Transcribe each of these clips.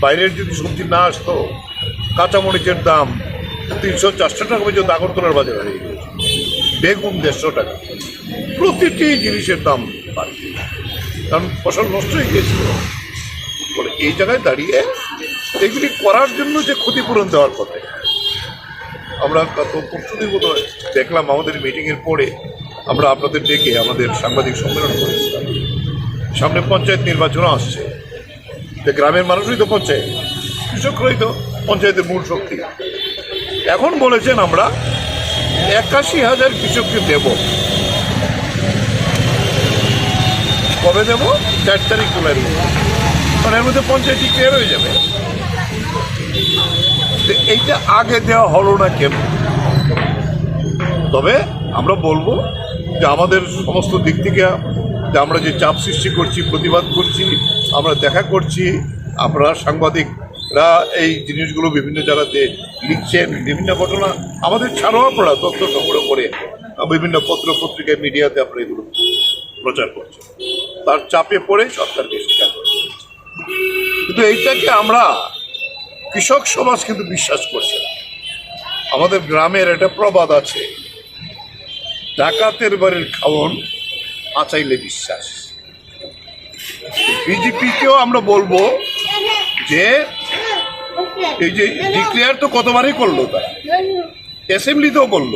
বাইরের যদি সবজি না আসতো, কাঁচামরিচের দাম তিনশো চারশো টাকা পর্যন্ত আগরতলার বাজারে হয়ে গেছে। বেগুন দেড়শো টাকা। প্রতিটি জিনিসের দাম বাড়ছে। কারণ ফসল নষ্ট হয়ে গিয়েছিল। বলে এই জায়গায় দাঁড়িয়ে এগুলি করার জন্য যে ক্ষতিপূরণ দেওয়ার কথা আমরা গত পরশুদিন বোধ দেখলাম আমাদের মিটিংয়ের পরে আমরা আপনাদের ডেকে আমাদের সাংবাদিক সম্মেলন করেছিলাম। সামনে পঞ্চায়েত নির্বাচনও আসছে। তো গ্রামের মানুষই তো পঞ্চায়েত কৃষকরাই তো পঞ্চায়েতের মূল শক্তি। এখন বলেছেন আমরা একাশি হাজার কৃষককে দেব। কবে দেব? চার তারিখ জুলাই মানে এর মধ্যে পঞ্চায়েত ক্লিয়ার হয়ে যাবে। এইটা আগে দেওয়া হলো না কেন? তবে আমরা বলব যে আমাদের সমস্ত দিক থেকে যে আমরা যে চাপ সৃষ্টি করছি, প্রতিবাদ করছি, আমরা দেখা করছি, আপনারা সাংবাদিকরা এই জিনিসগুলো বিভিন্ন জায়গাতে লিখছেন, বিভিন্ন ঘটনা আমাদের ছাড়াও আপনারা তথ্য সংগ্রহ করে বিভিন্ন পত্র পত্রিকায় মিডিয়াতে আপনারা এগুলো প্রচার করছেন। তার চাপে পড়ে সরকারকে স্বীকার কিন্তু এইটাকে আমরা কৃষক সমাজ কিন্তু বিশ্বাস করছে আমাদের গ্রামের একটা প্রবাদ আছে, ডাকাতের বাড়ির খাওয়ন আচাইলে বিশ্বাস। বিজেপিকেও আমরা বলব যে, এই যে ডিক্লেয়ার তো কতবারই করল তারা। অ্যাসেম্বলিতেও করল।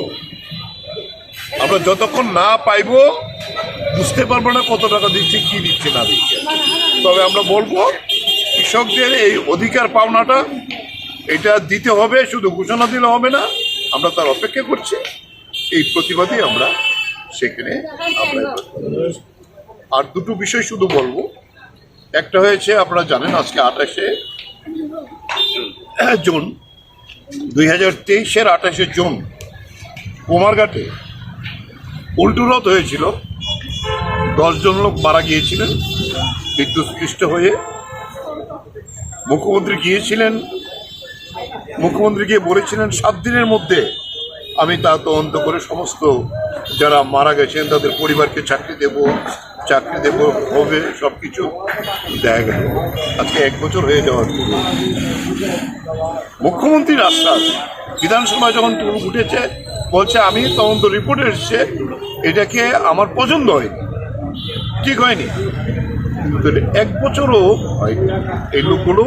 আমরা যতক্ষণ না পাইবো, বুঝতে পারব না কত টাকা দিচ্ছে, কি দিচ্ছে, না দিচ্ছে। তবে আমরা বলব, কৃষকদের এই অধিকার পাওনাটা, এটা দিতে হবে, শুধু ঘোষণা দিলে হবে না, আমরা তার অপেক্ষা করছি। এই প্রতিবাদে আমরা সেখানে আমরা আর দুটো বিষয় শুধু বলব। একটা হয়েছে, আপনারা জানেন, আজকে আঠাশে জুন দুই হাজার তেইশের আঠাশে জুন, কুমারঘাটে উল্টুরথ হয়েছিল। দশজন লোক মারা গিয়েছিলেন, বিদ্যুৎস্পৃষ্ট হয়ে। মুখ্যমন্ত্রী গিয়েছিলেন, মুখ্যমন্ত্রী গিয়ে বলেছিলেন, সাত দিনের মধ্যে আমি তা তদন্ত করে সমস্ত যারা মারা গেছেন, তাদের পরিবারকে চাকরি দেব চাকরি দেব, হবে সব কিছু দেখা গেল। আজকে এক বছর হয়ে যাওয়ার পর মুখ্যমন্ত্রীর আশ্বাস বিধানসভায় যখন উঠেছে, বলছে, আমি তদন্ত রিপোর্ট এসছে, এটাকে আমার পছন্দ হয়নি। ঠিক হয়নি। এক বছরও হয়নি। এই লোকগুলো,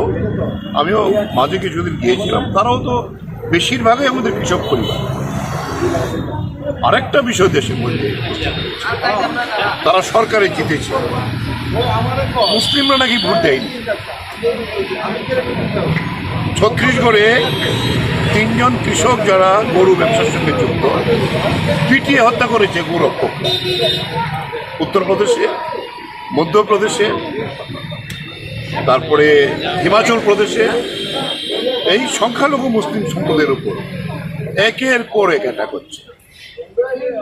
আমিও মাঝে কিছুদিন গিয়েছিলাম, তারাও তো বেশিরভাগই আমাদের কৃষক পরিবার। আরেকটা বিষয় দেশে বলবে। তারা সরকারে জিতেছে। মুসলিমরা নাকি ভোট দেয়নি। ছত্রিশগড়ে তিনজন কৃষক যারা গরু ব্যবসার সঙ্গে যুক্ত, পিটিয়ে হত্যা করেছে গোরক্ষকরা উত্তরপ্রদেশে, মধ্যপ্রদেশে, তারপরে হিমাচল প্রদেশে। এই সংখ্যালঘু মুসলিম সম্পদের উপর। একের পর এক অ্যাটাক হচ্ছে।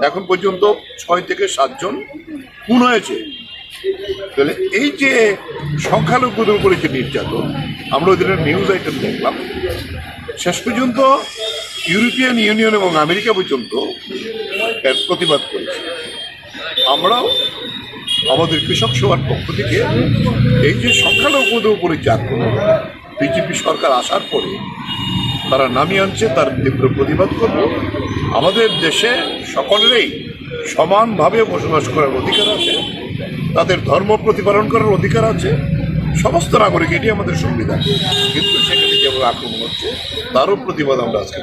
এখন পর্যন্ত ছয় থেকে সাতজন খুন হয়েছে। তাহলে এই যে সংখ্যালঘুদের উপরে যে নির্যাতন, আমরা ওই নিউজ আইটেম দেখলাম। শেষ পর্যন্ত ইউরোপিয়ান ইউনিয়ন এবং আমেরিকা পর্যন্ত এর প্রতিবাদ করেছে। আমরাও আমাদের কৃষক সভার পক্ষ থেকে এই যে সংখ্যালঘুদের উপরে যে আক্রমণ বিজেপি সরকার আসার পরে তারা নামিয়ে আনছে, তার তীব্র প্রতিবাদ করব আমাদের দেশে সকলেরই সমানভাবে বসবাস করার অধিকার আছে, তাদের ধর্ম প্রতিপালন করার অধিকার আছে, সমস্ত নাগরিক এটি আমাদের সংবিধান। কিন্তু সেখানে যেমন আক্রমণ হচ্ছে, তারও প্রতিবাদ আমরা আজকে